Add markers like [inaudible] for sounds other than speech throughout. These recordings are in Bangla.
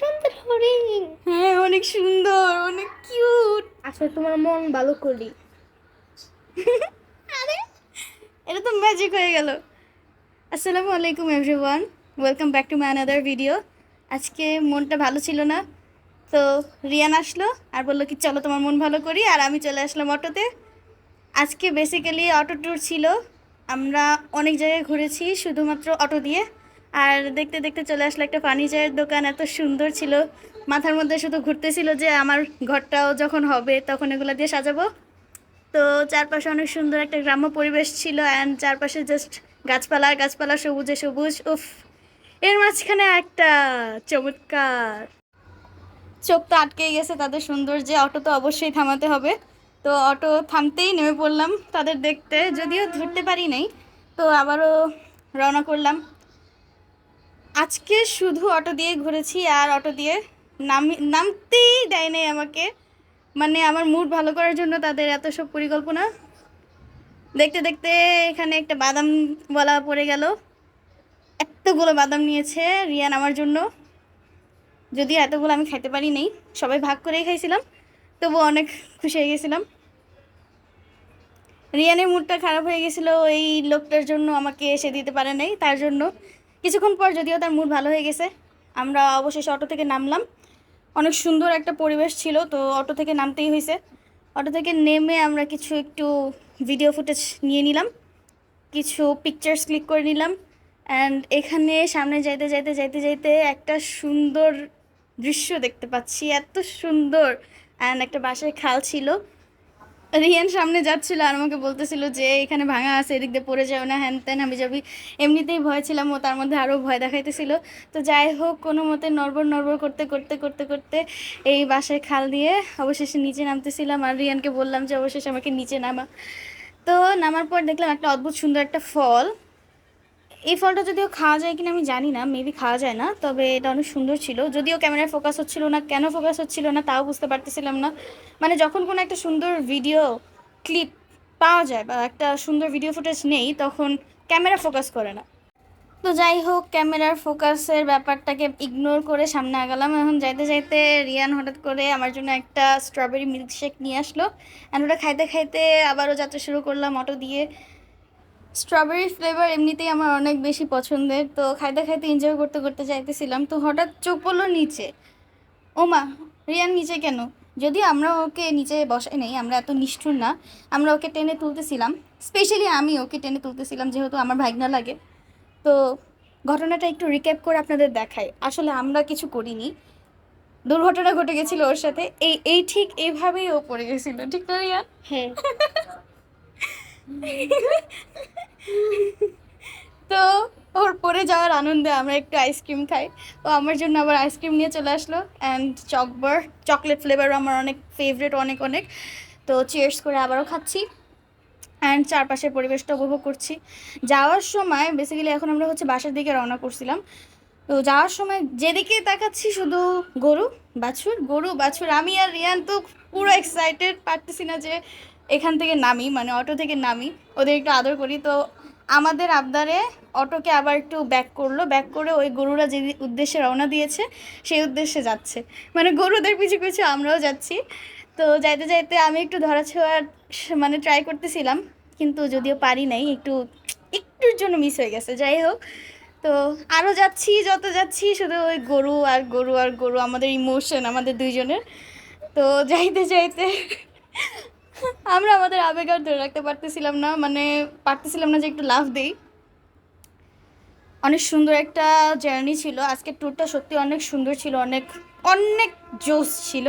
সুন্দর হরিণ হ্যাঁ অনেক সুন্দর অনেক কিউট আসলে তোমার মন ভালো করি [laughs] আরে এটা তো ম্যাজিক হয়ে গেল। আসসালামু আলাইকুম everyone welcome back to my another video আজকে মনটা ভালো ছিল না তো রিয়ান আসলো আর বলল কি চলো তোমার মন ভালো করি। আর আমি চলে আসলাম অটোতে। আজকে বেসিক্যালি অটো ট্যুর ছিল। আমরা অনেক জায়গায় ঘুরেছি শুধুমাত্র অটো দিয়ে। আর দেখতে দেখতে চলে আসলো একটা ফার্নিচারের দোকান, এত সুন্দর ছিল। মাথার মধ্যে শুধু ঘুরতেছিল যে আমার ঘরটাও যখন হবে তখন এগুলো দিয়ে সাজাবো। তো চারপাশে অনেক সুন্দর একটা গ্রাম্য পরিবেশ ছিল অ্যান্ড চারপাশে জাস্ট গাছপালা গাছপালা সবুজে সবুজ, উফ। এর মাঝখানে একটা চমৎকার। চোখ তো আটকেই গেছে তাদের সৌন্দর্যে, অটো তো অবশ্যই থামাতে হবে। তো অটো থামতেই নেমে পড়লাম তাদের দেখতে, যদিও ধরতে পারি নাই। তো আবারও রওনা করলাম। আজকে শুধু অটো দিয়ে ঘুরেছি আর অটো দিয়ে নামি, নামতেই দেয় নাই আমাকে। মানে আমার মুড ভালো করার জন্য তাদের এত সব পরিকল্পনা। দেখতে দেখতে এখানে একটা বাদাম বলা পড়ে গেল। এতগুলো বাদাম নিয়েছে রিয়ান আমার জন্য। যদি এতগুলো আমি খাইতে পারি নাই, সবাই ভাগ করেই খাইছিলাম তবু অনেক খুশি হয়ে গেছিলাম। রিয়ানের মুডটা খারাপ হয়ে গেছিল, এই লোকটার জন্য আমাকে এসে দিতে পারে নাই, তার জন্য। কিছুক্ষণ পর যদিও তার মুড ভালো হয়ে গেছে, আমরা অবশেষে অটো থেকে নামলাম। অনেক সুন্দর একটা পরিবেশ ছিল, তো অটো থেকে নামতেই হয়েছে। অটো থেকে নেমে আমরা কিছু একটু ভিডিও ফুটেজ নিয়ে নিলাম, কিছু পিকচার্স ক্লিক করে নিলাম অ্যান্ড এখানে সামনে যাইতে যাইতে যাইতে যাইতে একটা সুন্দর দৃশ্য দেখতে পাচ্ছি, এত সুন্দর। অ্যান্ড একটা বাসায় খাল ছিল রিয়ান সামনে যাচ্ছিল আর আমাকে বলতেছিল যে, এখানে ভাঙা আছে, এদিক দিয়ে পড়ে যাও না, হ্যান ত্যান, আমি যাবি। এমনিতেই ভয় ছিলাম ও তার মধ্যে আরও ভয় দেখাইতেছিল। তো যাই হোক, কোনো মতে নড়বড় নড়বড় করতে করতে করতে করতে এই বাসায় খাল দিয়ে অবশেষে নিচে নামতেছিলাম আর রিয়ানকে বললাম যে, অবশেষে আমাকে নিচে নামা। তো নামার পর দেখলাম একটা অদ্ভুত সুন্দর একটা ফল এই ফলটা যদিও খাওয়া যায় কিনা আমি জানি না মেবি খাওয়া যায় না, তবে এটা অনেক সুন্দর ছিল। যদিও ক্যামেরায় ফোকাস হচ্ছিল না, কেন ফোকাস হচ্ছিল না তাও বুঝতে পারতেছিলাম না। মানে যখন কোনো একটা সুন্দর ভিডিও ক্লিপ পাওয়া যায় বা একটা সুন্দর ভিডিও ফুটেজ নেই, তখন ক্যামেরা ফোকাস করে না। তো যাই হোক ক্যামেরার ফোকাসের ব্যাপারটাকে ইগনোর করে সামনে আগালাম। এখন যাইতে যাইতে রিয়ান হঠাৎ করে আমার জন্য একটা স্ট্রবেরি মিল্কশেক নিয়ে আসলো। অ্যান্ড ওটা খাইতে খাইতে আবারও যাত্রা শুরু করলাম অটো দিয়ে। স্ট্রবেরি ফ্লেভার এমনিতেই আমার অনেক বেশি পছন্দের। তো খাইতে খাইতে এনজয় করতে করতে চাইতেছিলাম। তো হঠাৎ চোখ পড়ল নিচে। ওমা রিয়ান নিচে কেন? যদি আমরা ওকে নিচে বসাই নেই আমরা এত নিষ্ঠুর না। আমরা ওকে টেনে তুলতেছিলাম। স্পেশালি আমি ওকে টেনে তুলতেছিলাম যেহেতু আমার ভাগনা লাগে। তো ঘটনাটা একটু রিক্যাপ করে আপনাদের দেখাই। আসলে আমরা কিছু করিনি। দুর্ঘটনা ঘটে গেছিল ওর সাথে। এই এই ঠিক এইভাবেই ও পড়ে গেছিল। ঠিক না রিয়ান? হ্যাঁ। [laughs] [laughs] তো ওর পরে যাওয়ার আনন্দে আমরা একটু আইসক্রিম খাই। ও আমার জন্য আবার আইসক্রিম নিয়ে চলে আসলো অ্যান্ড চকবার চকলেট ফ্লেভারও আমার অনেক ফেভারিট অনেক অনেক। তো চিয়ার্স করে আবারও খাচ্ছি। অ্যান্ড চারপাশের পরিবেশটা উপভোগ করছি। যাওয়ার সময় বেসিক্যালি এখন আমরা হচ্ছে বাসার দিকে রওনা করছিলাম। তো যাওয়ার সময় যেদিকে তাকাচ্ছি শুধু গরু, বাছুর গরু, বাছুর। আমি আর রিয়ান তো পুরো এক্সাইটেড পারতেছি না যে এখান থেকে নামি মানে অটো থেকে নামি। ওদের একটু আদর করি। তো আমাদের আবদারে অটোকে আবার একটু ব্যাক করল। ব্যাক করে ওই গরুরা যে উদ্দেশ্যে রওনা দিয়েছে, সেই উদ্দেশ্যে যাচ্ছে। মানে গরুদের পিছু পিছু আমরাও যাচ্ছি। তো যাইতে যাইতে আমি একটু ধরা ছোঁয়ার মানে ট্রাই করতেছিলাম। কিন্তু যদিও পারি নাই, একটু, একটুর জন্য মিস হয়ে গেছে। যাই হোক, তো আরও যাচ্ছি, যত যাচ্ছি, শুধু ওই গরু আর গরু আর গরু, আমাদের ইমোশন আমাদের দুইজনের। তো যাইতে যাইতে আমরা আমাদের আবেগ আর ধরে রাখতে পারতেছিলাম না মানে পারতেছিলাম না যে একটু লাভ দিই। অনেক সুন্দর একটা জার্নি ছিল। আজকের ট্যুরটা সত্যি অনেক সুন্দর ছিল, অনেক অনেক জোস ছিল।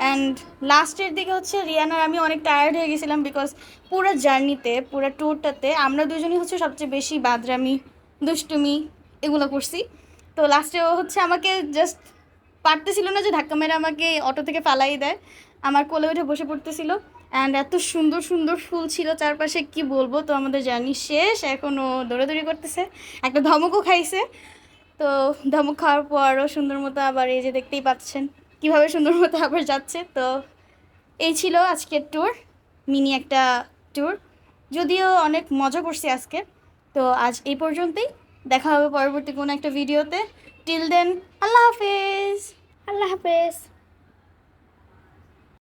অ্যান্ড লাস্টের দিকে হচ্ছে রিয়ানার, আমি অনেক টায়ার্ড হয়ে গেছিলাম বিকজ পুরো জার্নিতে পুরো ট্যুরটাতে আমরা দুজনই হচ্ছে সবচেয়ে বেশি বাদরামি, দুষ্টুমি এগুলো করছি। তো লাস্টে ও হচ্ছে আমাকে জাস্ট পারতেছিল না যে ধাক্কা মেরে আমাকে অটো থেকে ফালাই দেয়। আমার কোলে উঠে বসে পড়তেছিল। অ্যান্ড এত সুন্দর সুন্দর ফুল ছিল চারপাশে, কি বলব? তো আমাদের জার্নি শেষ। এখনও দৌড়াদৌড়ি করতেছে। একটা ধমকও খাইছে। তো ধমক খাওয়ার পরও সুন্দর মতো আবার এই যে দেখতেই পাচ্ছেন, কীভাবে সুন্দর মতো আবার যাচ্ছে। তো এই ছিল আজকের ট্যুর মিনি একটা ট্যুর যদিও অনেক মজা করছি আজকে। তো আজ এই পর্যন্তই। দেখা হবে পরবর্তী কোনো একটা ভিডিওতে টিল দেন আল্লাহ হাফেজ। আল্লাহ হাফেজ।